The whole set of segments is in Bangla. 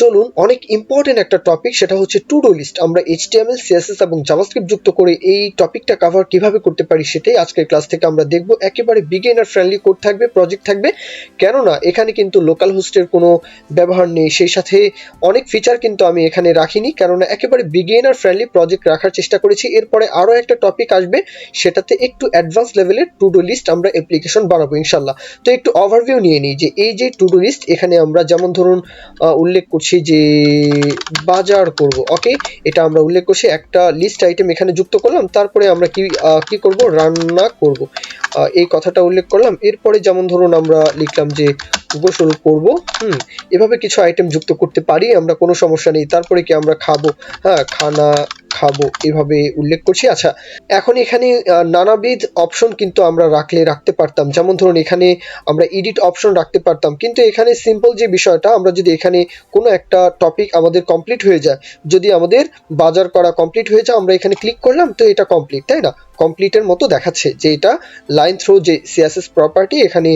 চলুন, অনেক ইম্পর্টেন্ট একটা টপিক সেটা হচ্ছে টু ডু লিস্ট আমরা এইচ এইচটিএমএল সিএসএস এবং জাভাস্ক্রিপ্ট যুক্ত করে এই টপিকটা কভার কীভাবে করতে পারি সেটাই আজকের ক্লাস থেকে আমরা দেখব। একেবারে বিগিনার ফ্রেন্ডলি কোড থাকবে প্রজেক্ট থাকবে। কেননা, এখানে কিন্তু লোকাল হোস্টের কোনো ব্যবহার নেই। সেই সাথে অনেক ফিচার কিন্তু আমি এখানে রাখিনি, কেননা একেবারে বিগিনার ফ্রেন্ডলি প্রজেক্ট রাখার চেষ্টা করেছি। এরপরে আরও একটা টপিক আসবে, সেটাতে একটু অ্যাডভান্স লেভেলের টু ডু লিস্ট আমরা অ্যাপ্লিকেশন বানাবো ইনশাল্লাহ তো একটু ওভারভিউ নিয়ে নিই যে, এই যে টু ডু লিস্ট এখানে আমরা যেমন ধরুন উল্লেখ করছি যে বাজার করব। ওকে এটা আমরা উল্লেখ করছি, একটা লিস্ট আইটেম এখানে যুক্ত করলাম, তারপরে আমরা কি কি করব? রান্না করব। এই কথাটা উল্লেখ করলাম। এরপরে যেমন ধরুন আমরা লিখলাম যে গোসল করব, হুম, এভাবে কিছু আইটেম যুক্ত করতে পারি, আমরা কোনো সমস্যা নেই। তারপরে কি আমরা খাব? হ্যাঁ খানা খাব, এভাবে উল্লেখ করছি। আচ্ছা এখন এখানে নানাবিধ অপশন কিন্তু আমরা রাখলে রাখতে পারতাম। যেমন ধরুন, এখানে আমরা এডিট অপশন রাখতে পারতাম। কিন্তু এখানে সিম্পল যে বিষয়টা, আমরা যদি এখানে কোনো একটা টপিক আমাদের কমপ্লিট হয়ে যায়, যদি আমাদের বাজার করা কমপ্লিট হয়ে যায়, আমরা এখানে ক্লিক করলাম, তো এটা কমপ্লিট তাই না? কমপ্লিটের মতো দেখাচ্ছে যে এটা লাইন থ্রো যে সিএসএস প্রপার্টি এখানে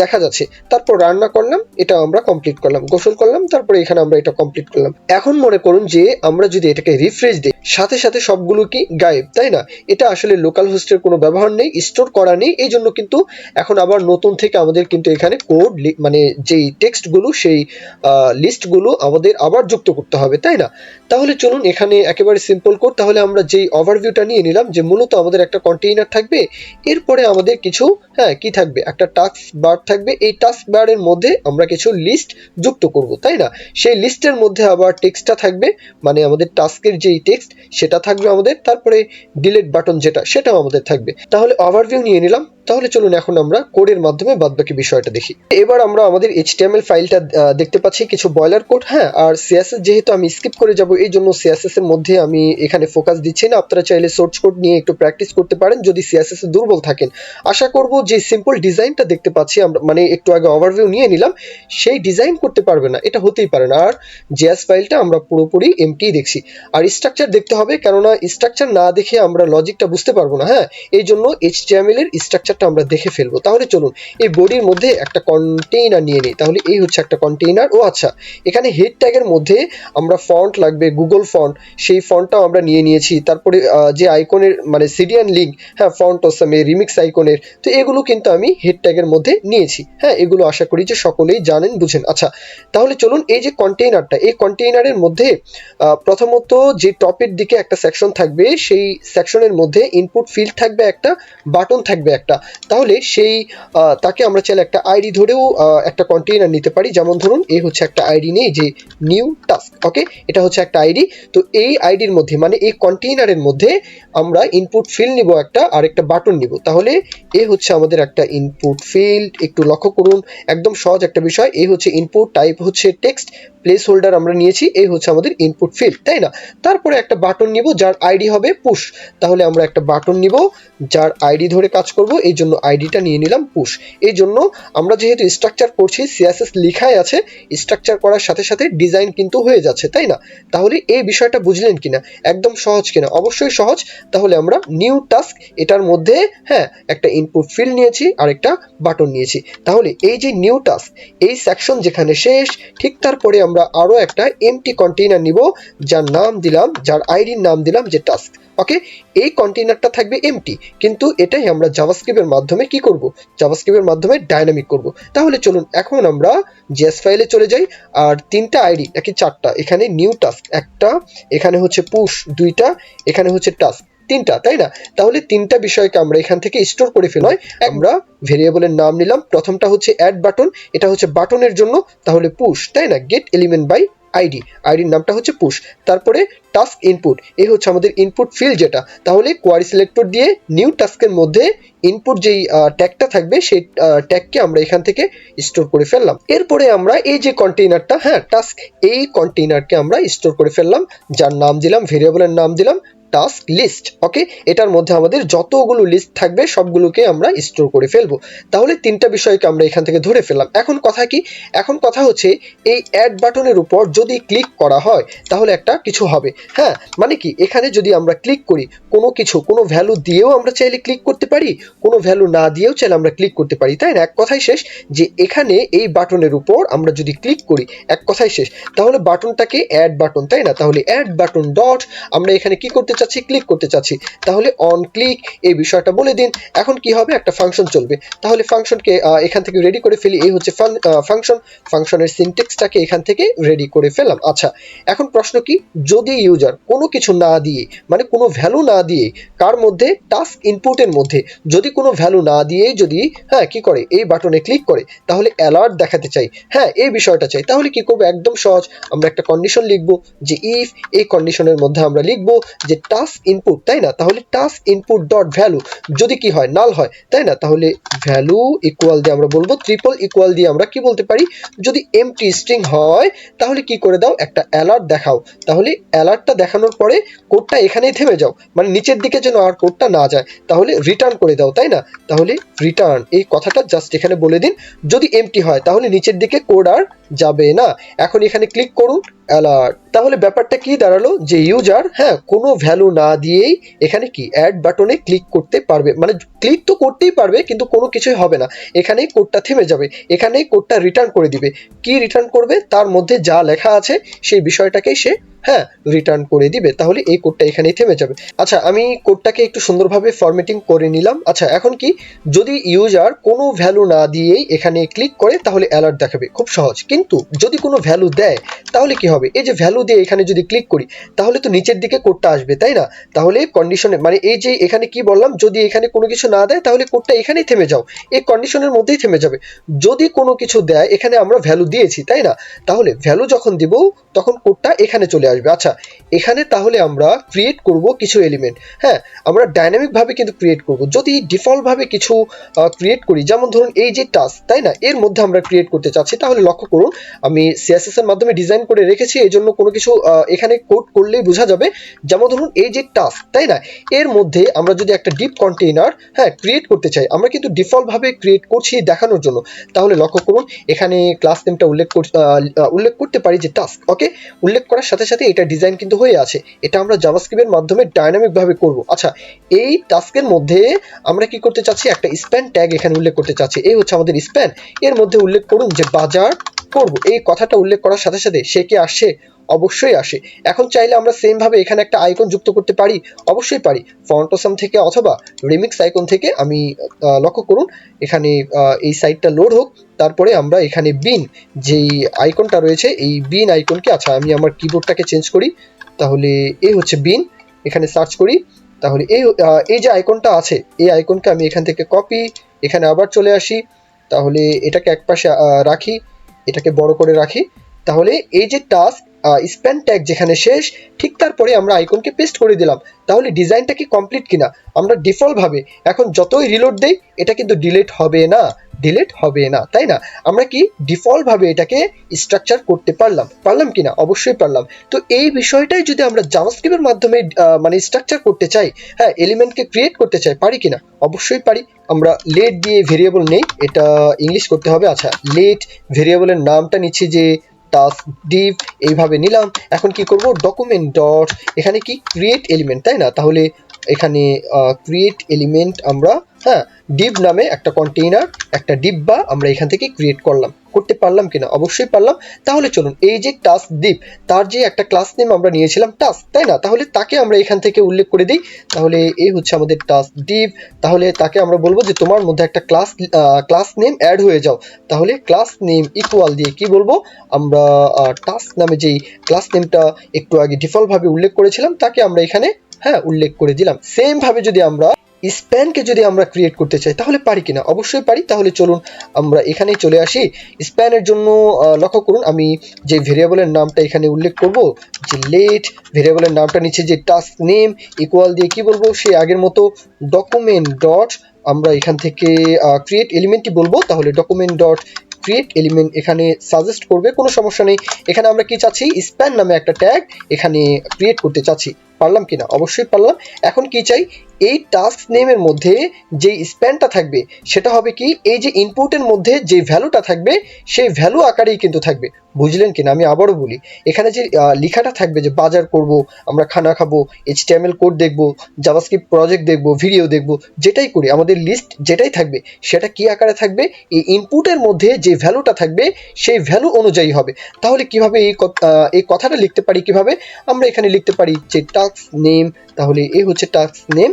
দেখা যাচ্ছে। তারপর রান্না করলাম, এটা আমরা কমপ্লিট করলাম, গোসল করলাম, তারপরে এখানে আমরা এটা কমপ্লিট করলাম। এখন মনে করুন যে আমরা যদি এটাকে রিফ্রেশ দিই, সাথে সাথে সবগুলো কি গায়েব, তাই না? এটা আসলে লোকাল হোস্টের কোনো ব্যবহার নেই স্টোর করা নেই, এই জন্য কিন্তু এখন আবার নতুন থেকে আমাদের কিন্তু এখানে কোড মানে যেই টেক্সটগুলো সেই লিস্টগুলো আমাদের আবার যুক্ত করতে হবে, তাই না? তাহলে চলুন এখানে একেবারে সিম্পল কোড তাহলে আমরা যেই ওভারভিউটা নিয়ে নিলাম, যে মূলত আমাদের একটা কন্টেইনার থাকবে, এরপরে আমাদের কিছু হ্যাঁ কি থাকবে? একটা টাস্ক বার থাকবে, এই টাস্ক বারের মধ্যে আমরা কিছু লিস্ট যুক্ত করব, তাই না? সেই লিস্টের মধ্যে আবার টেক্সটটা থাকবে মানে আমাদের টাস্কের যেই টেক্সট সেটা থাকবে আমাদের, তারপরে ডিলেট বাটন যেটা, সেটাও আমাদের থাকবে। তাহলে ওভারভিউ নিয়ে নিলাম। তাহলে চলুন এখন আমরা কোডের মাধ্যমে বাদবাকি বিষয়টা দেখি। এবার আমরা আমাদের এইচটিএমএল ফাইলটা দেখতে পাচ্ছি কিছু বয়লার কোড হ্যাঁ আর সিএসএস যেহেতু আমি স্কিপ করে যাব, এই জন্য সিএসএস এর মধ্যে আমি এখানে ফোকাস দিচ্ছি না। আপনারা চাইলে সোর্স কোড নিয়ে একটু প্র্যাকটিস করতে পারেন যদি সিএসএস এ দুর্বল থাকেন। আশা করব যে সিম্পল ডিজাইনটা দেখতে পাচ্ছি আমরা মানে একটু আগে ওভারভিউ নিয়ে নিলাম, সেই ডিজাইন করতে পারবে না, এটা হতেই পারে না। আর জেএস ফাইলটা আমরা পুরোপুরি এমটি দেখছি। আর স্ট্রাকচার দেখতে হবে, কেননা স্ট্রাকচার না দেখে আমরা লজিকটা বুঝতে পারব না হ্যাঁ এই জন্য এইচটিএমএল এর স্ট্রাকচারটা আমরা দেখে ফেলব। তাহলে চলুন, এই বডির মধ্যে একটা কন্টেইনার নিয়ে নিই। তাহলে এই হচ্ছে একটা কন্টেইনার ও আচ্ছা এখানে হেড ট্যাগের মধ্যে আমরা ফন্ট লাগবে গুগল ফন্ট সেই ফন্টটাও আমরা নিয়ে নিয়েছি। তারপরে যে আইকনের মানে সিডিয়ান লিঙ্ক হ্যাঁ ফন্ট ওসামে রিমিক্স আইকনের তো এগুলো কিন্তু আমি হেড ট্যাগের মধ্যে নিয়েছি। হ্যাঁ এগুলো আশা করি যে সকলেই জানেন, বুঝেন। আচ্ছা তাহলে চলুন এই যে কন্টেইনারটা এই কন্টেইনারের মধ্যে প্রথমত যে টপের দিকে একটা সেকশন থাকবে, সেই সেকশনের মধ্যে ইনপুট ফিল্ড থাকবে একটা বাটন থাকবে একটা। তাহলে সেই তাকে আমরা চাইলে একটা আইডি ধরেও একটা কন্টেইনার নিতে পারি। যেমন ধরুন এ হচ্ছে একটা আইডি নেই যে নিউ টাস্ক ওকে এটা হচ্ছে একটা আইডি তো এই আইডির মধ্যে মানে এই কন্টেইনারের মধ্যে আমরা ইনপুট ফিল্ড নিব একটা আর একটা বাটন নিব। তাহলে এ হচ্ছে আমাদের একটা ইনপুট ফিল্ড একটু লক্ষ্য করুন, একদম সহজ একটা বিষয়। এ হচ্ছে ইনপুট টাইপ হচ্ছে টেক্সট প্লেস হোল্ডার আমরা নিয়েছি এই হচ্ছে আমাদের ইনপুট ফিল্ড তাই না? তারপরে একটা বাটন নিব, যার আইডি হবে পুশ তাহলে আমরা একটা বাটন নিব, যার আইডি ধরে কাজ করব। এই জন্য আইডিটা নিয়ে নিলাম পুশ এই জন্য আমরা যেহেতু স্ট্রাকচার করছি সিএসএস লেখাই আছে স্ট্রাকচার করার সাথে সাথে ডিজাইন কিন্তু হয়ে যাচ্ছে, তাই না? তাহলে এই বিষয়টা বুঝলেন কিনা? একদম সহজ কিনা। অবশ্যই সহজ। তাহলে আমরা নিউ টাস্ক এটার মধ্যে হ্যাঁ একটা ইনপুট ফিল্ড নিয়েছি আর একটা বাটন নিয়েছি। তাহলে এই যে নিউ টাস্ক এই সেকশন যেখানে শেষ, ঠিক তারপরে আমরা আরও একটা এমটি কন্টেইনার নিব, যার নাম দিলাম, যার আইডির নাম দিলাম যে টাস্ক ওকে এই কন্টেইনারটা থাকবে এমটি কিন্তু এটাই আমরা জাভাস্ক্রিপ্টের মাধ্যমে কি করব? জাভাস্ক্রিপ্টের মাধ্যমে ডাইনামিক করব। তাহলে চলুন, এখন আমরা জেএস ফাইলে চলে যাই, আর তিনটা আইডি নাকি চারটা? এখানে নিউ টাস্ক একটা, এখানে হচ্ছে পুশ দুইটা, এখানে হচ্ছে টাস্ক তিনটা, তাই না? তাহলে তিনটা বিষয়কে আমরা এখান থেকে স্টোর করে ফেলাই আমরা ভেরিয়েবলের নাম নিলাম। প্রথমটা হচ্ছে অ্যাড বাটন এটা হচ্ছে বাটনের জন্য, তাহলে পুশ তাই না? গেট এলিমেন্ট বাই আইডি আইডির নামটা হচ্ছে পুশ। তারপরে টাস্ক ইনপুট, এই হচ্ছে আমাদের ইনপুট ফিল্ড যেটা। তাহলে কোয়ারি সিলেক্টর দিয়ে নিউ টাস্কের মধ্যে ইনপুট যেই ট্যাগটা থাকবে, সেই ট্যাগকে আমরা এখান থেকে স্টোর করে ফেললাম। এরপরে আমরা এই যে কন্টেইনারটা হ্যাঁ টাস্ক, এই কন্টেইনারকে আমরা স্টোর করে ফেললাম। যার নাম দিলাম, ভেরিয়েবলের নাম দিলাম টাস্ক লিস্ট ওকে এটার মধ্যে আমাদের যতগুলো লিস্ট থাকবে, সবগুলোকে আমরা স্টোর করে ফেলব। তাহলে তিনটা বিষয়কে আমরা এখান থেকে ধরে ফেললাম। এখন কথা কি? এখন কথা হচ্ছে, এই অ্যাড বাটনের উপর যদি ক্লিক করা হয়, তাহলে একটা কিছু হবে। হ্যাঁ মানে কি? এখানে যদি আমরা ক্লিক করি, কোনো কিছু, কোনো ভ্যালু দিয়েও আমরা চাইলে ক্লিক করতে পারি, কোনো ভ্যালু না দিয়েও চাইলে আমরা ক্লিক করতে পারি, তাই না? এক কথাই শেষ, যে এখানে এই বাটনের উপর আমরা যদি ক্লিক করি, এক কথাই শেষ। তাহলে বাটনটাকে অ্যাড বাটন তাই না? তাহলে অ্যাড বাটন ডট আমরা এখানে কি করতে চাচ্ছি ক্লিক করতে চাচ্ছি। তাহলে অন ক্লিক এই বিষয়টা বলে দিন। এখন কি হবে? একটা ফাংশন চলবে। তাহলে ফাংশনকে এখান থেকে রেডি করে ফেলি। এই হচ্ছে ফাংশন ফাংশনের সিনটেক্সটাকে এখান থেকে রেডি করে ফেললাম আচ্ছা এখন প্রশ্ন কি? যদি ইউজার কোনো কিছু না দিয়ে মানে কোনো ভ্যালু না দিয়ে, কার মধ্যে? টাস্ক ইনপুটের মধ্যে। যদি কোনো ভ্যালু না দিয়ে যদি হ্যাঁ কি করে? এই বাটনে ক্লিক করে, তাহলে অ্যালার্ট দেখাতে চাই। হ্যাঁ এই বিষয়টা চাই। তাহলে কি করব? একদম সহজ। আমরা একটা কন্ডিশন লিখব যে ইফ এই কন্ডিশনের মধ্যে আমরা লিখব যে টাস্ক ইনপুট তাই না? তাহলে টাস্ক ইনপুট ডট ভ্যালু যদি কি হয় নাল হয়, তাই না? তাহলে ভ্যালু ইকুয়াল দিয়ে আমরা বলব ট্রিপল ইকুয়াল দিয়ে আমরা কি বলতে পারি? যদি এমটি স্ট্রিং হয়, তাহলে কি করে দাও? একটা অ্যালার্ট দেখাও। তাহলে অ্যালার্টটা দেখানোর পরে কোডটা এখানেই থেমে যাও। মানে নিচের দিকে যেন আর কোডটা না যায়। তাহলে রিটার্ন করে দাও, তাই না? তাহলে রিটার্ন এই কথাটা জাস্ট এখানে বলে দিন। যদি এমটি হয়, তাহলে নিচের দিকে কোড আর যাবে না। এখন এখানে ক্লিক করুন অ্যালার্ট তাহলে ব্যাপারটা কি দাঁড়াল? যে ইউজার হ্যাঁ কোনো ভ্যালু না দিয়েই এখানে কি অ্যাড বাটনে ক্লিক করতে পারবে। মানে ক্লিক তো করতেই পারবে, কিন্তু কোনো কিছুই হবে না। এখানেই কোডটা থেমে যাবে। এখানেই কোডটা রিটার্ন করে দিবে। কি রিটার্ন করবে? তার মধ্যে যা লেখা আছে, সেই বিষয়টাকেই সে হ্যাঁ রিটার্ন করে দিবে, তাহলে এই কোডটা এখানেই থেমে যাবে। আচ্ছা আমি কোডটাকে একটু সুন্দরভাবে ফরম্যাটিং করে নিলাম। আচ্ছা এখন কি? যদি ইউজার কোনো ভ্যালু না দিয়েই এখানে ক্লিক করে, তাহলে অ্যালার্ট দেখাবে। খুব সহজ। কিন্তু যদি কোনো ভ্যালু দেয়, তাহলে কি হবে? এই যে ভ্যালু দিয়ে এখানে যদি ক্লিক করি, তাহলে তো নিচের দিকে কোডটা আসবে, তাই না? তাহলে কন্ডিশনে মানে এই যে এখানে কি বললাম, যদি এখানে কোনো কিছু না দেয়, তাহলে কোডটা এখানেই থেমে যাও। এই কন্ডিশনের মধ্যেই থেমে যাবে। যদি কোনো কিছু দেয়, এখানে আমরা ভ্যালু দিয়েছি, তাই না? তাহলে ভ্যালু যখন দিব, তখন কোডটা এখানে চলে আসবে। আচ্ছা এখানে তাহলে আমরা ক্রিয়েট করব কিছু এলিমেন্ট হ্যাঁ আমরা ডাইনামিক ভাবে কিন্তু ক্রিয়েট করব। যদি ডিফল্ট ভাবে কিছু ক্রিয়েট করি, যেমন ধরুন এই যে টাস্ক তাই না? এর মধ্যে আমরা ক্রিয়েট করতে চাচ্ছি, তাহলে লক্ষ্য করুন, আমি সিএসএস এর মাধ্যমে ডিজাইন করে রেখেছি এই জন্য কোনো কিছু এখানে কোড করলেই বোঝা যাবে। যেমন ধরুন এই যে টাস্ক তাই না? এর মধ্যে আমরা যদি একটা ডিপ কন্টেইনার হ্যাঁ ক্রিয়েট করতে চাই, আমরা কিন্তু ডিফল্ট ভাবে ক্রিয়েট করছি দেখানোর জন্য। তাহলে লক্ষ্য করুন, এখানে ক্লাস নেমটা উল্লেখ উল্লেখ করতে পারি যে টাস্ক ওকে উল্লেখ করার সাথে সাথে এটা ডিজাইন কিন্তু হয়ে আছে। এটা আমরা জাভাস্ক্রিপ্টের মাধ্যমে ডাইনামিক ভাবে করব। আচ্ছা এই টাস্কের মধ্যে আমরা কি করতে চাচ্ছি? একটা স্প্যান ট্যাগ এখানে উল্লেখ করতে চাচ্ছি। এই হচ্ছে আমাদের স্প্যান এর মধ্যে উল্লেখ করুন যে বাজার করব? এই কথাটা উল্লেখ করার সাথে সাথে সে কি আসছে অবশ্যই আসে। এখন চাইলে আমরা সেম ভাবে এখানে একটা আইকন যুক্ত করতে পারি? অবশ্যই পারি। ফন্টোসাম থেকে অথবা রিমিক্স আইকন থেকে আমি লক্ষ্য করুন, এখানে এই সাইটটা লোড হোক, তারপরে আমরা এখানে বিন যেই আইকনটা রয়েছে, এই বিন আইকনকে আচ্ছা আমি আমার কিবোর্ডটাকে চেঞ্জ করি, তাহলে এই হচ্ছে বিন এখানে সার্চ করি, তাহলে এই এই যে আইকনটা আছে, এই আইকনকে আমি এখান থেকে কপি এখানে আবার চলে আসি, তাহলে এটাকে একপাশে রাখি এটাকে বড় করে রাখি। তাহলে এই যে টাস্ক স্প্যান ট্যাগ যেখানে শেষ, ঠিক তারপরে আমরা আইকনকে পেস্ট করে দিলাম। তাহলে ডিজাইনটা কি কমপ্লিট কিনা? আমরা ডিফল্ট ভাবে এখন যতই রিলোড দেই, এটা কিন্তু ডিলিট হবে না। ডিলিট হবে না, তাই না? আমরা কি ডিফল্ট ভাবে এটাকে স্ট্রাকচার করতে পারলাম? পারলাম কিনা? অবশ্যই পারলাম। তো এই বিষয়টাই যদি আমরা জাভাস্ক্রিপ্টের মাধ্যমে মানে স্ট্রাকচার করতে চাই হ্যাঁ এলিমেন্টকে ক্রিয়েট করতে চাই, পারি কিনা? অবশ্যই পারি। আমরা লেট দিয়ে ভেরিয়েবল নেই, এটা ইংলিশ করতে হবে। আচ্ছা লেট ভেরিয়েবলের নামটা নিচ্ছি যে টাস্ক ডিভ এইভাবে নিলাম। এখন কি করব? ডকুমেন্ট ডট এখানে কি ক্রিয়েট এলিমেন্ট তাই না? তাহলে এখানে ক্রিয়েট এলিমেন্ট আমরা হ্যাঁ ডিপ নামে একটা কন্টেইনার একটা ডিব্বা আমরা এখান থেকে ক্রিয়েট করলাম। করতে পারলাম কিনা? অবশ্যই পারলাম। তাহলে চলুন, এই যে টাস্ক ডিপ তার যে একটা ক্লাস নেম আমরা নিয়েছিলাম টাস্ক তাই না? তাহলে তাকে আমরা এখান থেকে উল্লেখ করে দিই। তাহলে এই হচ্ছে আমাদের টাস্ক ডিপ তাহলে তাকে আমরা বলব যে, তোমার মধ্যে একটা ক্লাস ক্লাস নেম অ্যাড হয়ে যাও। তাহলে ক্লাস নেম ইকুয়াল দিয়ে কি বলব? আমরা টাস্ক নামে যেই ক্লাস নেমটা একটু আগে ডিফল্টভাবে উল্লেখ করেছিলাম, তাকে আমরা এখানে হ্যাঁ উল্লেখ করে দিলাম। সেম ভাবে যদি আমরা স্প্যানকে যদি আমরা ক্রিয়েট করতে চাই, তাহলে পারি কিনা? অবশ্যই পারি। তাহলে চলুন আমরা এখানেই চলে আসি। স্প্যানের জন্য লক্ষ্য করুন, আমি যে ভেরিয়েবলের নামটা এখানে উল্লেখ করব, যে লেট ভেরিয়েবলের নামটা নিচে যে টাস্ক নেম ইকুয়াল দিয়ে কি বলব, সে আগের মতো ডকুমেন্ট ডট আমরা এখান থেকে ক্রিয়েট এলিমেন্টটি বলব। তাহলে ডকুমেন্ট ডট ক্রিয়েট এলিমেন্ট এখানে সাজেস্ট করবে, কোনো সমস্যা নেই। এখানে আমরা কি চাচ্ছি? স্প্যান নামে একটা ট্যাগ এখানে ক্রিয়েট করতে চাচ্ছি। পারলাম কিনা? অবশ্যই পারলাম। এখন কি চাই? এই টাস্ক নেমের মধ্যে যে স্প্যানটা থাকবে, সেটা হবে কি? এই যে ইনপুটের মধ্যে যে ভ্যালুটা থাকবে, সেই ভ্যালু আকারেই কিন্তু থাকবে। বুঝলেন কিনা? আমি আবারও বলি, এখানে যে লেখাটা থাকবে যে বাজার করব, আমরা খানা খাব এইচটিএমএল কোড দেখব জাভাস্ক্রিপ্ট প্রজেক্ট দেখব ভিডিও দেখব, যেটাই করি, আমাদের লিস্ট যেটাই থাকবে, সেটা কি আকারে থাকবে? এই ইনপুটের মধ্যে যে ভ্যালুটা থাকবে, সেই ভ্যালু অনুযায়ী হবে। তাহলে কীভাবে এই এই কথাটা লিখতে পারি কীভাবে? আমরা এখানে লিখতে পারি যে টাস্ক নেম তাহলে এ হচ্ছে টাস্ক নেম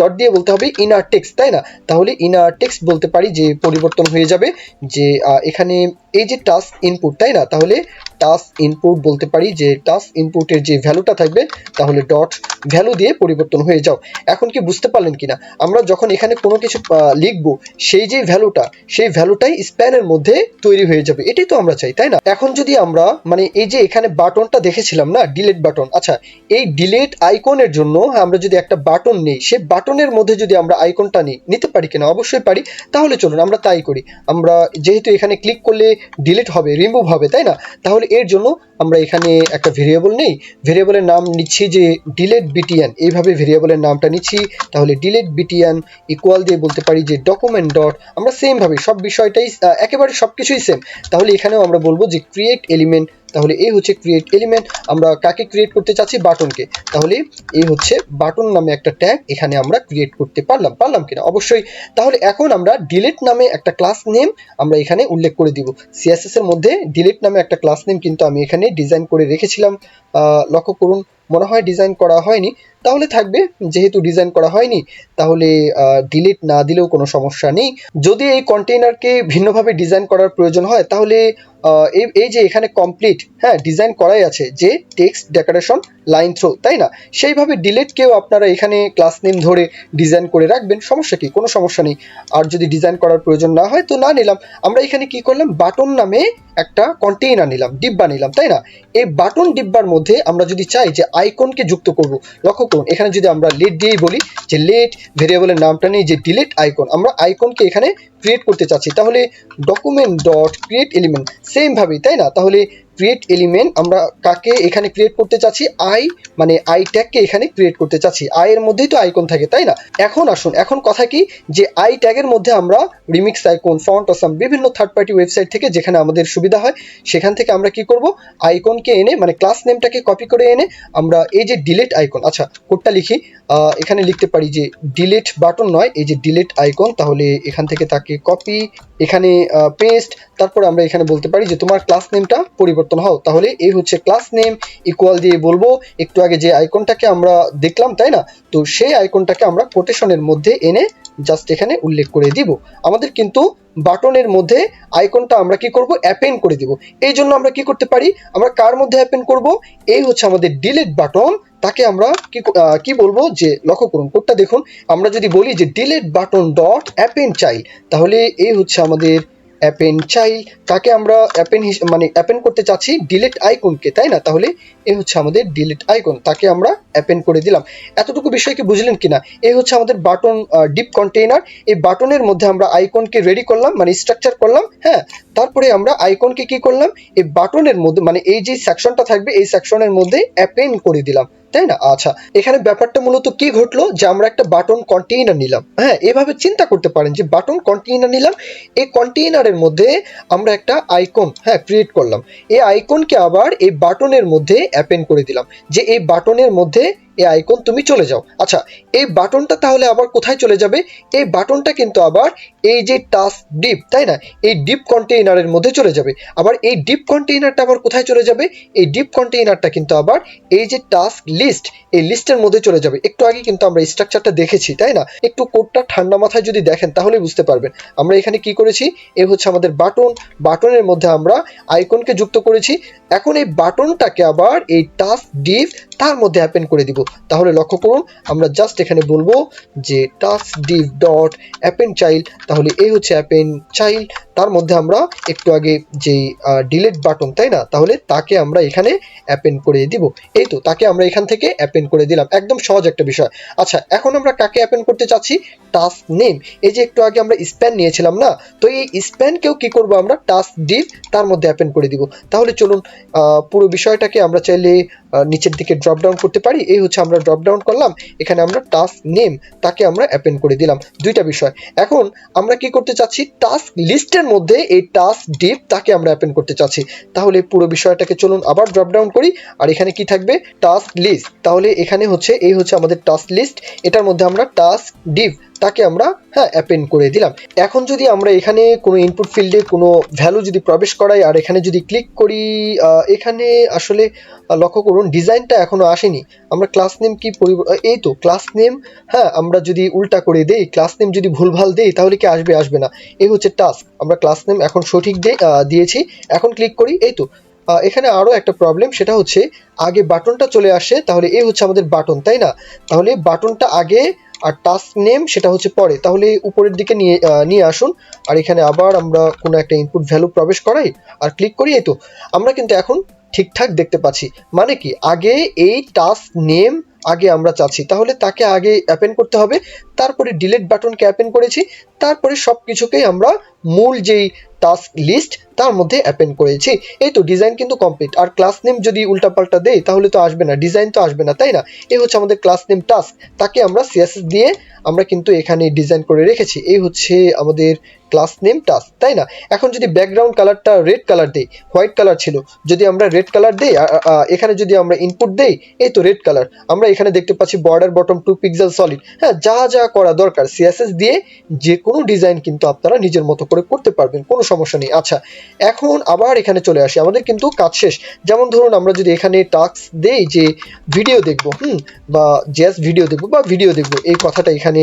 ডট দিয়ে বলতে হবে ইনার টেক্সট তাই না? তাহলে ইনার টেক্সট বলতে পারি যে পরিবর্তন হয়ে যাবে, যে এখানে এই যে টাস্ক ইনপুট তাই না? তাহলে টাস্ক ইনপুট বলতে পারি যে টাস্ক ইনপুটের যে ভ্যালুটা থাকবে, তাহলে ডট ভ্যালু দিয়ে পরিবর্তন হয়ে যাও। এখন কি বুঝতে পারলেন কিনা? আমরা যখন এখানে কোনো কিছু লিখব, সেই যে ভ্যালুটা সেই ভ্যালুটাই স্প্যানের মধ্যে তৈরি হয়ে যাবে। এটাই তো আমরা চাই, তাই না? এখন যদি আমরা মানে এই যে এখানে বাটনটা দেখেছিলাম না ডিলেট বাটন আচ্ছা এই ডিলেট আইকনের জন্য আমরা যদি একটা বাটন নেই। সে বাটনের মধ্যে যদি আমরা আইকনটা নিই নিতে পারি কিনা? অবশ্যই পারি। তাহলে চলুন, আমরা তাই করি। আমরা যেহেতু এখানে ক্লিক করলে ডিলিট হবে রিমুভ হবে, তাই না? তাহলে এর জন্য আমরা এখানে একটা ভেরিয়েবল নেই। ভেরিয়েবলের নাম নিচ্ছি যে ডিলেট বিটিএন এইভাবে ভেরিয়েবলের নামটা নিচ্ছি। তাহলে ডিলেট বিটিএন ইকুয়াল দিয়ে বলতে পারি যে ডকুমেন্ট ডট আমরা সেমভাবে সব বিষয়টাই একেবারে সব কিছুই সেম তাহলে এখানেও আমরা বলব যে ক্রিয়েট এলিমেন্ট তাহলে এই হচ্ছে ক্রিয়েট এলিমেন্ট আমরা কাকে ক্রিয়েট করতে চাচ্ছি? বাটনকে। তাহলে এই হচ্ছে বাটন নামে একটা ট্যাগ এখানে আমরা ক্রিয়েট করতে পারলাম। পারলাম কিনা? অবশ্যই। তাহলে এখন আমরা ডিলেট নামে একটা ক্লাস নেম আমরা এখানে উল্লেখ করে দিব। সিএসএস এর মধ্যে ডিলেট নামে একটা ক্লাস নেম কিন্তু আমি এখানে ডিজাইন করে রেখেছিলাম। লক্ষ্য করুন, মনে হয় ডিজাইন করা হয়নি। তাহলে থাকবে, যেহেতু ডিজাইন করা হয়নি, তাহলে ডিলিট না দিলেও কোনো সমস্যা নেই। যদি এই কন্টেইনারকে ভিন্নভাবে ডিজাইন করার প্রয়োজন হয়, তাহলে এই এই যে এখানে কমপ্লিট হ্যাঁ ডিজাইন করাই আছে যে টেক্সট ডেকোরেশন লাইন থ্রো তাই না? সেইভাবে ডিলিটকেও আপনারা এখানে ক্লাস নেম ধরে ডিজাইন করে রাখবেন, সমস্যা কি? কোনো সমস্যা নেই। আর যদি ডিজাইন করার প্রয়োজন না হয়, তো না নিলাম। আমরা এখানে কি করলাম? বাটন নামে একটা কন্টেইনার নিলাম, ডিব্বা নিলাম, তাই না? এই বাটন ডিব্বার মধ্যে আমরা যদি চাই যে আইকনকে যুক্ত করব, লক্ষ্য করুন, এখানে যদি আমরা লেট দিয়েই বলি যে লেট ভেরিয়েবলের নামটা নেই যে ডিলেট আইকন আমরা আইকনকে এখানে ক্রিয়েট করতে চাচ্ছি। তাহলে document dot create element same ভাবেই তাই না? তাহলে ক্রিয়েট এলিমেন্ট আমরা কাকে এখানে ক্রিয়েট করতে চাচ্ছি? আই মানে আই ট্যাগকে এখানে ক্রিয়েট করতে চাচ্ছি। আই এর মধ্যেই তো আইকন থাকে, তাই না? এখন আসুন, এখন কথা কি? যে আই ট্যাগের মধ্যে আমরা রিমিক্স আইকন ফন্ট অসাম বিভিন্ন থার্ড পার্টি ওয়েবসাইট থেকে যেখানে আমাদের সুবিধা হয়, সেখান থেকে আমরা কি করব? আইকনকে এনে মানে ক্লাস নেমটাকে কপি করে এনে আমরা এই যে ডিলেট আইকন আচ্ছা কোডটা লিখি। এখানে লিখতে পারি যে ডিলেট বাটন নয়, এই যে ডিলেট আইকন তাহলে এখান থেকে তাকে কপি এখানে পেস্ট তারপর আমরা এখানে বলতে পারি যে তোমার ক্লাস নেমটা পরিবর্তন হও। তাহলে এই হচ্ছে ক্লাস নেম ইকুয়াল দিয়ে বলব, একটু আগে যে আইকনটাকে আমরা দেখলাম, তাই না? তো সেই আইকনটাকে আমরা কোটেশনের মধ্যে এনে জাস্ট এখানে উল্লেখ করে দিব। আমাদের কিন্তু বাটনের মধ্যে আইকনটা আমরা কি করব? অ্যাপেন্ড করে দিব। এই জন্য আমরা কি করতে পারি? আমরা কার মধ্যে অ্যাপেন্ড করব? এই হচ্ছে আমাদের ডিলিট বাটন তাকে আমরা কি কি বলব? যে লক্ষ্য করুন, কোডটা দেখুন। আমরা যদি বলি যে delete button dot append child তাহলে এই হচ্ছে আমাদের অ্যাপেন চাইল্ড তাকে আমরা অ্যাপেন মানে অ্যাপেন করতে চাচ্ছি ডিলিট আইকনকে তাই না? তাহলে এই হচ্ছে আমাদের ডিলিট আইকন তাকে আমরা অ্যাপেন করে দিলাম। এতটুকু বিষয় কি বুঝলেন কিনা? এই হচ্ছে আমাদের বাটন ডিপ কন্টেইনার এই বাটনের মধ্যে আমরা আইকনকে রেডি করলাম মানে স্ট্রাকচার করলাম হ্যাঁ? তারপরে আমরা আইকনকে কি করলাম? এই বাটনের মধ্যে মানে এই যে সেকশনটা থাকবে, এই সেকশনের মধ্যে অ্যাপেন করে দিলাম। তাই না? আচ্ছা এখানে ব্যাপারটা মূলত কি ঘটলো? যে আমরা একটা বাটন কন্টেইনার নিলাম। হ্যাঁ এভাবে চিন্তা করতে পারেন যে বাটন কন্টেইনার নিলাম, এই কন্টেইনারের মধ্যে আমরা একটা আইকন হ্যাঁ ক্রিয়েট করলাম। এই আইকনকে আবার এই বাটনের মধ্যে অ্যাপেন্ড করে দিলাম। যে এই বাটনের মধ্যে এই আইকন তুমি চলে যাও। আচ্ছা এই বাটনটা তাহলে আবার কোথায় চলে যাবে? এই বাটনটা কিন্তু আবার এই যে টাস্ক ডিপ তাই না? এই ডিপ কন্টেইনারের মধ্যে চলে যাবে। আবার এই ডিপ কন্টেইনারটা আবার কোথায় চলে যাবে? এই ডিপ কন্টেইনারটা কিন্তু আবার এই যে টাস্ক লিস্ট এই লিস্টের মধ্যে চলে যাবে। একটু আগে কিন্তু আমরা স্ট্রাকচারটা দেখেছি, তাই না? একটু কোডটা ঠান্ডা মাথায় যদি দেখেন, তাহলে বুঝতে পারবেন। আমরা এখানে কি করেছি? এ হচ্ছে আমাদের বাটন। বাটনের মধ্যে আমরা আইকনকে যুক্ত করেছি। এখন এই বাটনটাকে আবার এই টাস্ক ডিপ তার মধ্যে অ্যাপেন করে দিব। তাহলে লক্ষ্য করুন, আমরা জাস্ট এখানে বলব যে task div dot append child তাহলে এই হচ্ছে অ্যাপেন চাইল্ড তার মধ্যে আমরা একটু আগে যেই ডিলেট বাটন তাই না? তাহলে তাকে আমরা এখানে অ্যাপেন করে দিব। এই তো, তাকে আমরা এখান থেকে অ্যাপেন করে দিলাম। একদম সহজ একটা বিষয়। আচ্ছা এখন আমরা কাকে অ্যাপেন করতে চাচ্ছি? টাস্ক নেম এই যে একটু আগে আমরা স্প্যান নিয়েছিলাম না, তো এই স্প্যানকেও কি করব আমরা? টাস্ক ডিভ তার মধ্যে অ্যাপেন করে দিব। তাহলে চলুন পুরো বিষয়টাকে আমরা চাইলে নিচের দিকে ড্রপ ডাউন করতে পারি। এই হচ্ছে আমরা ড্রপ ডাউন করলাম। এখানে আমরা টাস্ক নেম তাকে আমরা অ্যাপেন্ড করে দিলাম। দুইটা বিষয়। এখন আমরা কি করতে চাচ্ছি? টাস্ক লিস্টের মধ্যে এই টাস্ক ডিপ তাকে আমরা অ্যাপেন্ড করতে চাচ্ছি। তাহলে পুরো বিষয়টাকে চলুন আবার ড্রপ ডাউন করি। আর এখানে কি থাকবে? টাস্ক লিস্ট তাহলে এখানে হচ্ছে, এই হচ্ছে আমাদের টাস্ক লিস্ট এটার মধ্যে আমরা টাস্ক ডিভ তাকে আমরা হ্যাঁ অ্যাপেন্ড করে দিলাম। এখন যদি আমরা এখানে কোনো ইনপুট ফিল্ডে কোনো ভ্যালু যদি প্রবেশ করাই আর এখানে যদি ক্লিক করি এখানে আসলে লক্ষ্য করুন ডিজাইনটা এখনও আসেনি। আমরা ক্লাস নেম কি আহ, এই তো ক্লাস নেম হ্যাঁ আমরা যদি উল্টা করে দেই ক্লাস নেম যদি ভুলভাল দেই তাহলে কি আসবে আসবে না। এই হচ্ছে টাস্ক আমরা ক্লাস নেম এখন সঠিক দিয়েছি। এখন ক্লিক করি এই তো। এখানে আরও একটা প্রবলেম সেটা হচ্ছে আগে বাটনটা চলে আসে তাহলে এই হচ্ছে আমাদের বাটন তাই না? তাহলে বাটনটা আগে আর টাস্ক নেম সেটা হচ্ছে পরে। তাহলে উপরের দিকে নিয়ে নিয়ে আসুন। আর এখানে আবার আমরা কোনো একটা ইনপুট ভ্যালু প্রবেশ করাই। আর ক্লিক করি, এই তো। আমরা কিন্তু এখন ঠিকঠাক দেখতে পাচ্ছি। মানে কি? আগে এই টাস্ক নেম আগে আমরা চাচ্ছি। তাহলে তাকে আগে অ্যাপেন করতে হবে। তারপরে ডিলেট বাটনকে অ্যাপেন করেছি। তারপরে সব কিছুকেই আমরা মূল যেই টাস্ক লিস্ট তার মধ্যে অ্যাপেন করেছি। এই তো ডিজাইন কিন্তু কমপ্লিট আর ক্লাস নেম যদি উল্টাপাল্টা দেই, তাহলে তো আসবে না। ডিজাইন তো আসবে না, তাই না? এই হচ্ছে আমাদের ক্লাস নেম টাস্ক তাকে আমরা সিএসএস দিয়ে আমরা কিন্তু এখানে ডিজাইন করে রেখেছি। এই হচ্ছে আমাদের ক্লাস নেম টাস্ক তাই না? এখন যদি ব্যাকগ্রাউন্ড কালারটা রেড কালার দেই হোয়াইট কালার ছিল, যদি আমরা রেড কালার দেই এখানে যদি আমরা ইনপুট দেই, এই তো রেড কালার আমরা এখানে দেখতে পাচ্ছি border bottom two pixel solid হ্যাঁ যা যা করা দরকার সিএসএস দিয়ে যে কোনো ডিজাইন কিন্তু আপনারা নিজের মতো করে করতে পারবেন, কোনো সমস্যা নেই। আচ্ছা এখন আবার এখানে চলে আসি। আমাদের কিন্তু কাজ শেষ। যেমন ধরুন, আমরা যদি এখানে টাস্ক দেই যে ভিডিও দেখব, হুম, বা জাস্ট ভিডিও দেখব বা ভিডিও দেখব, এই কথাটা এখানে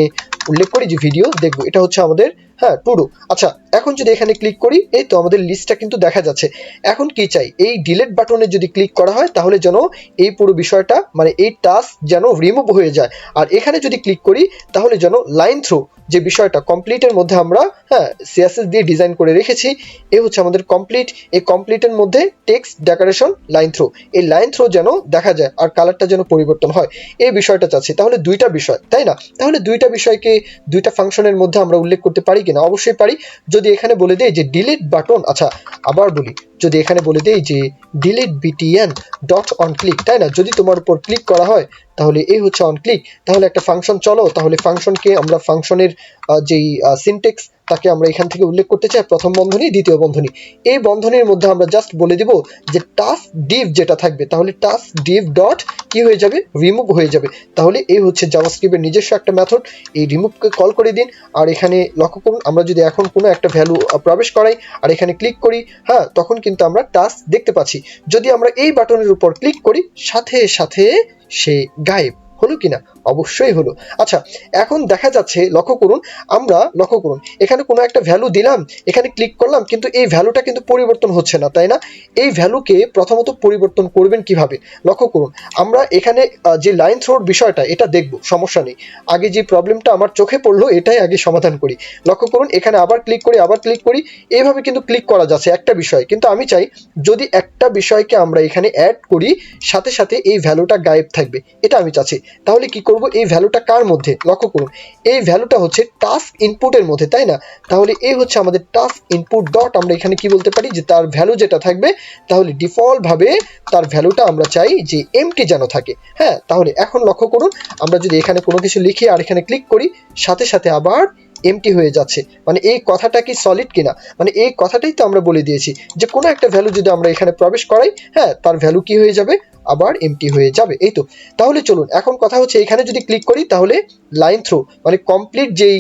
উল্লেখ করি যে ভিডিও দেখব, এটা হচ্ছে আমাদের হ্যাঁ টুডু। আচ্ছা এখন যদি এখানে ক্লিক করি, এই তো আমাদের লিস্টটা কিন্তু দেখা যাচ্ছে। এখন কি চাই? এই ডিলেট বাটনে যদি ক্লিক করা হয়, তাহলে যেন এই পুরো বিষয়টা মানে এই টাস্ক যেন রিমুভ হয়ে যায়। আর এখানে যদি ক্লিক করি, তাহলে যেন লাইন থ্রো যে বিষয়টা কমপ্লিটের মধ্যে আমরা হ্যাঁ সিএসএস দিয়ে ডিজাইন করে রেখেছি, এ হচ্ছে আমাদের কমপ্লিট এই কমপ্লিটের মধ্যে টেক্সট ডেকোরেশন লাইন থ্রো এই লাইন থ্রো যেন দেখা যায় আর কালারটা যেন পরিবর্তন হয়। এই বিষয়টা চাচ্ছি। তাহলে দুইটা বিষয়, তাই না? তাহলে দুইটা বিষয়কে, দুইটা ফাংশনের মধ্যে আমরা উল্লেখ করতে পারি কিনা? অবশ্যই পারি। যদি এখানে বলে দেয় যে ডিলিট বাটন আচ্ছা আবার বলি। যদি এখানে বলে দেই যে delete BTN dot on click তাই না? যদি তোমার উপর ক্লিক করা হয়, তাহলে এই হচ্ছে অন ক্লিক তাহলে একটা ফাংশন চলো, তাহলে ফাংশনকে আমরা ফাংশনের যেই সিনটেক্স তাকে আমরা এখান থেকে উল্লেখ করতে চাই, প্রথম বন্ধনী, দ্বিতীয় বন্ধনী। এই বন্ধনীর মধ্যে আমরা জাস্ট বলে দিব যে টাস্ক ডিভ যেটা থাকবে, তাহলে টাস্ক ডিভ ডট কি হয়ে যাবে? রিমুভ হয়ে যাবে। তাহলে এই হচ্ছে জাভাস্ক্রিপ্টের নিজস্ব একটা মেথড এই রিমুভকে কল করে দিন, আর এখানে লক্ষ্য করুন, আমরা যদি এখন কোনো একটা ভ্যালু প্রবেশ করাই, আর এখানে ক্লিক করি হ্যাঁ তখন কিন্তু আমরা টাচ দেখতে পাচ্ছি। যদি আমরা এই বাটনের উপর ক্লিক করি, সাথে সাথে সে গায়েব। হলো কিনা? অবশ্যই হলো। আচ্ছা এখন দেখা যাচ্ছে, লক্ষ্য করুন, আমরা লক্ষ্য করুন, এখানে কোনো একটা ভ্যালু দিলাম, এখানে ক্লিক করলাম, কিন্তু এই ভ্যালুটা কিন্তু পরিবর্তন হচ্ছে না, তাই না? এই ভ্যালুকে প্রথমত পরিবর্তন করবেন কীভাবে? লক্ষ্য করুন, আমরা এখানে যে লাইন থ্রোর বিষয়টা, এটা দেখব, সমস্যা নেই। আগে যে প্রবলেমটা আমার চোখে পড়ল, এটাই আগে সমাধান করি। লক্ষ্য করুন, এখানে আবার ক্লিক করি, আবার ক্লিক করি, এইভাবে কিন্তু ক্লিক করা যাচ্ছে একটা বিষয়। কিন্তু আমি চাই, যদি একটা বিষয়কে আমরা এখানে অ্যাড করি, সাথে সাথে এই ভ্যালুটা গায়েব থাকবে। এটা আমি চাচ্ছি। তাহলে কি করব? এই ভ্যালুটা কার মধ্যে? লক্ষ্য করুন, এই ভ্যালুটা হচ্ছে টাস্ক ইনপুটের মধ্যে, তাই না? তাহলে এই হচ্ছে আমাদের টাস্ক ইনপুট ডট আমরা এখানে কি বলতে পারি? যে তার ভ্যালু যেটা থাকবে, তাহলে ডিফল্ট ভাবে তার ভ্যালুটা আমরা চাই যে এমটি যেন থাকে। হ্যাঁ তাহলে এখন লক্ষ্য করুন, আমরা যদি এখানে কোনো কিছু লিখি আর এখানে ক্লিক করি, সাথে সাথে আবার এমটি হয়ে যাচ্ছে। মানে এই কথাটা কি সলিড কিনা? মানে এই কথাটাই তো আমরা বলে দিয়েছি যে কোনো একটা ভ্যালু যদি আমরা এখানে প্রবেশ করাই হ্যাঁ তার ভ্যালু কি হয়ে যাবে? আবার এমটি হয়ে যাবে। এই তো। তাহলে চলুন, এখন কথা হচ্ছে এখানে যদি ক্লিক করি, তাহলে লাইন থ্রো মানে কমপ্লিট যেই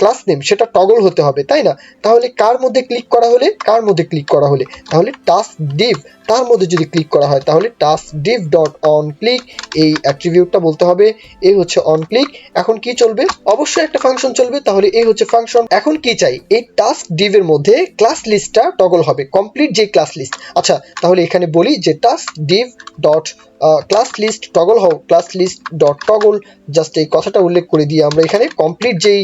ক্লাস নেম সেটা টগল হতে হবে, তাই না? তাহলে কার মধ্যে ক্লিক করা হলে? কার মধ্যে ক্লিক করা হলে? তাহলে টাস্ক ডিভ তার মধ্যে যদি ক্লিক করা হয়, তাহলে task div dot on click এই অ্যাট্রিবিউটটা বলতে হবে, এই হচ্ছে অন ক্লিক এখন কি চলবে? অবশ্যই একটা ফাংশন চলবে, তাহলে এই হচ্ছে ফাংশন এখন কি চাই? এই টাস্ক ডিভ এর মধ্যে ক্লাস লিস্টটা টগল হবে কমপ্লিট যে ক্লাস লিস্ট আচ্ছা তাহলে এখানে বলি যে task div dot class list toggle হও class list dot toggle just এই কথাটা উল্লেখ করে দিয়ে আমরা এখানে কমপ্লিট যেই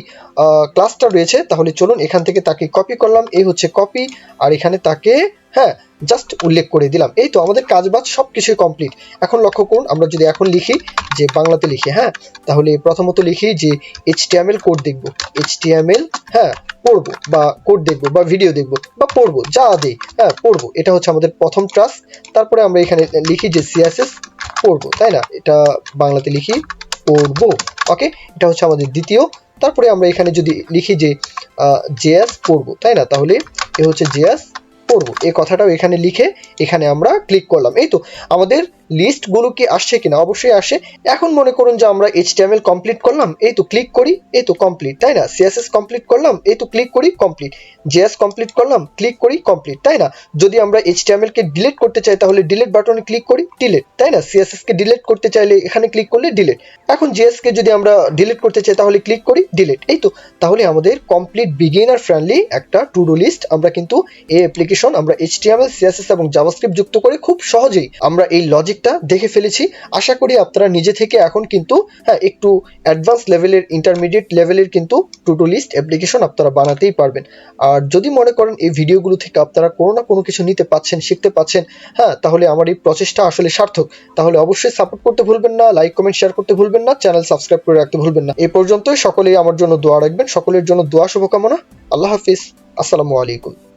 ক্লাসটা রয়েছে, তাহলে চলুন এখান থেকে তাকে কপি করলাম, এই হচ্ছে কপি আর এখানে তাকে হ্যাঁ জাস্ট উল্লেখ করে দিলাম। এই তো আমাদের কাজ বাজ সব কিছুই কমপ্লিট এখন লক্ষ্য করুন, আমরা যদি এখন লিখি যে বাংলাতে লিখি হ্যাঁ তাহলে প্রথমত লিখি যে এইচটিএমএল কোড দেখব। এইচটিএমএল হ্যাঁ পড়ব বা কোড দেখব বা ভিডিও দেখব বা পড়ব, যা দেই হ্যাঁ পড়ব। এটা হচ্ছে আমাদের প্রথম টাস্ক তারপরে আমরা এখানে লিখি যে সিএসএস পড়ব, তাই না? এটা বাংলাতে লিখি, পড়ব ওকে এটা হচ্ছে আমাদের দ্বিতীয়। তারপরে আমরা এখানে যদি লিখি যে জেএস পড়ব, তাই না? তাহলে এ হচ্ছে জেএস পড়ব। এই কথাটাও এখানে লিখে এখানে আমরা ক্লিক করলাম। এই তো, আমাদের লিস্টগুলো কি আসছে কিনা? অবশ্যই আসে। এখন মনে করুন যে আমরা এইচটিএমএল কমপ্লিট করলাম, এই তো ক্লিক করি, এই তো কমপ্লিট তাই না? সিএসএস কমপ্লিট করলাম, এই তো ক্লিক করি কমপ্লিট জেএস কমপ্লিট করলাম ক্লিক করি কমপ্লিট তাই না? যদি আমরা এইচটিএমএল কে ডিলিট করতে চাই, তাহলে ডিলিট বাটনে ক্লিক করি ডিলিট তাই না? সিএসএস কে ডিলিট করতে চাইলে এখানে ক্লিক করলে ডিলিট এখন জেএস কে যদি আমরা ডিলিট করতে চাই, তাহলে ক্লিক করি ডিলিট এই তো, তাহলে আমাদের কমপ্লিট বিগিনার ফ্রেন্ডলি একটা টু ডু লিস্ট আমরা কিন্তু এই অ্যাপ্লিকেশন আমরা এইচটিএমএল সিএসএস এবং জাভাস্ক্রিপ্ট যুক্ত করে খুব সহজেই আমরা এই লজিকটা দেখে ফেলেছি। আশা করি আপনারা নিজে থেকে এখন কিন্তু হ্যাঁ একটু অ্যাডভান্স লেভেলের ইন্টারমিডিয়েট লেভেলের কিন্তু টু ডু লিস্ট অ্যাপ্লিকেশন আপনারা বানাতেই পারবেন। আর যদি মনে করেন এই ভিডিওগুলো থেকে আপনারা কোনো না কোনো কিছু নিতে পাচ্ছেন, শিখতে পাচ্ছেন হ্যাঁ তাহলে আমার এই প্রচেষ্টা আসলে সার্থক। তাহলে অবশ্যই সাপোর্ট করতে ভুলবেন না লাইক কমেন্ট শেয়ার করতে ভুলবেন না চ্যানেল সাবস্ক্রাইব করে রাখতে ভুলবেন না। এ পর্যন্তই, সকলেই আমার জন্য দোয়া রাখবেন, সকলের জন্য দোয়া শুভকামনা। আল্লাহ হাফিজ, আসসালামু আলাইকুম।